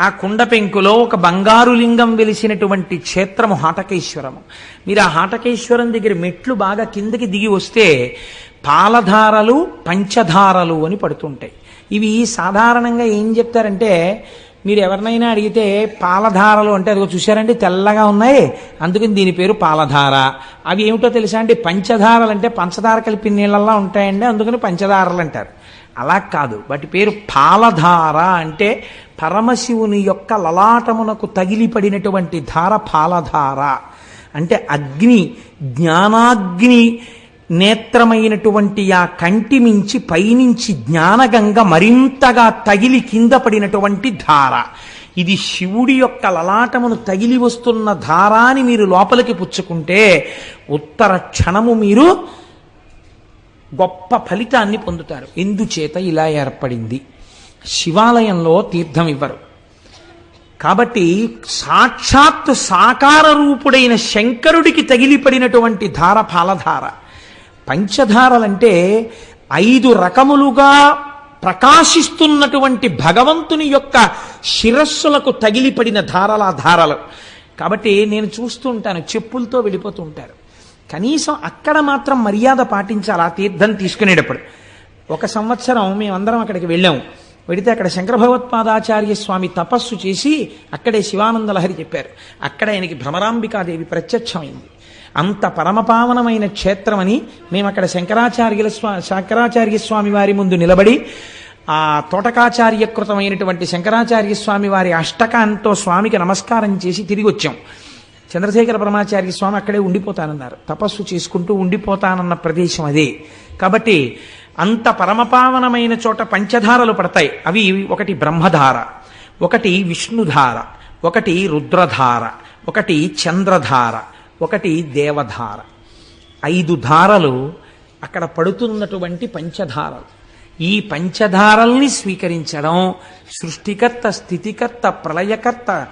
ఆ కుండ పెంకులో ఒక బంగారు లింగం వెలిసినటువంటి క్షేత్రము హాటకేశ్వరము. మీరు ఆ హాటకేశ్వరం దగ్గర మెట్లు బాగా కిందకి దిగి వస్తే పాలధారలు పంచధారలు అని పడుతుంటాయి. ఇవి సాధారణంగా ఏం చెప్తారంటే మీరు ఎవరినైనా అడిగితే పాలధారలు అంటే అదిగో చూశారండి తెల్లగా ఉన్నాయి. అందుకని దీని పేరు పాలధార. అవి ఏమిటో తెలుసా అండి? పంచధారలు అంటే పంచదార కలిపి నీళ్ళల్లా ఉంటాయండి అందుకని పంచదారలు అంటారు. అలా కాదు. వాటి పేరు పాలధార అంటే పరమశివుని యొక్క లలాటమునకు తగిలిపడినటువంటి ధార పాలధార. అంటే అగ్ని జ్ఞానాగ్ని నేత్రమైనటువంటి ఆ కంటి మించి పైనుంచి జ్ఞానగంగ మరింతగా తగిలి కింద పడినటువంటి ధార. ఇది శివుడి యొక్క లలాటమును తగిలి వస్తున్న ధారాని మీరు లోపలికి పుచ్చుకుంటే ఉత్తర క్షణము మీరు గొప్ప ఫలితాన్ని పొందుతారు. ఎందుచేత ఇలా ఏర్పడింది? శివాలయంలో తీర్థం ఇవ్వరు కాబట్టి సాక్షాత్తు సాకార రూపుడైన శంకరుడికి తగిలిపడినటువంటి ధార పాలధార పంచధారలంటే ఐదు రకములుగా ప్రకాశిస్తున్నటువంటి భగవంతుని యొక్క శిరస్సులకు తగిలిపడిన ధారల ధారలు. కాబట్టి నేను చూస్తూ ఉంటాను చెప్పులతో వెళ్ళిపోతూ ఉంటారు. కనీసం అక్కడ మాత్రం మర్యాద పాటించాలి? ఆ తీర్థం తీసుకునేటప్పుడు. ఒక సంవత్సరం మేమందరం అక్కడికి వెళ్ళాము వెడితే అక్కడ శంకర భగవత్పాదాచార్య స్వామి తపస్సు చేసి అక్కడే శివానంద లహరి చెప్పారు. అక్కడ ఆయనకి భ్రమరాంబికాదేవి ప్రత్యక్షమైంది. అంత పరమపావనమైన క్షేత్రమని మేము అక్కడ శంకరాచార్యుల స్వా శంకరాచార్య స్వామి వారి ముందు నిలబడి ఆ తోటకాచార్యకృతమైనటువంటి శంకరాచార్య స్వామి వారి అష్టకాంతో స్వామికి నమస్కారం చేసి తిరిగి వచ్చాం. చంద్రశేఖర పరమాచార్య స్వామి అక్కడే ఉండిపోతానన్నారు. తపస్సు చేసుకుంటూ ఉండిపోతానన్న ప్రదేశం అదే. కాబట్టి అంత పరమపావనమైన చోట పంచధారలు పడతాయి. అవి ఒకటి బ్రహ్మధార ఒకటి విష్ణుధార ఒకటి రుద్రధార ఒకటి చంద్రధార ఒకటి దేవధార. ఐదు ధారలు అక్కడ పడుతున్నటువంటి పంచధారలు. ఈ పంచధారల్ని స్వీకరించడం సృష్టికర్త స్థితికర్త ప్రళయకర్త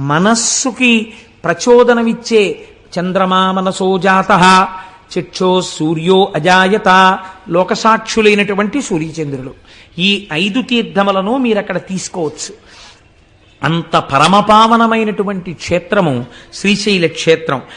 మనస్సుకి ప్రచోదనమిచ్చే చంద్రమా మనసో జాత చక్షో సూర్యో అజాయత లోకసాక్షులైనటువంటి సూర్యచంద్రులు. ఈ ఐదు తీర్థములను మీరు అక్కడ తీసుకోవచ్చు. అంత పరమపావనమైనటువంటి క్షేత్రము శ్రీశైల క్షేత్రం.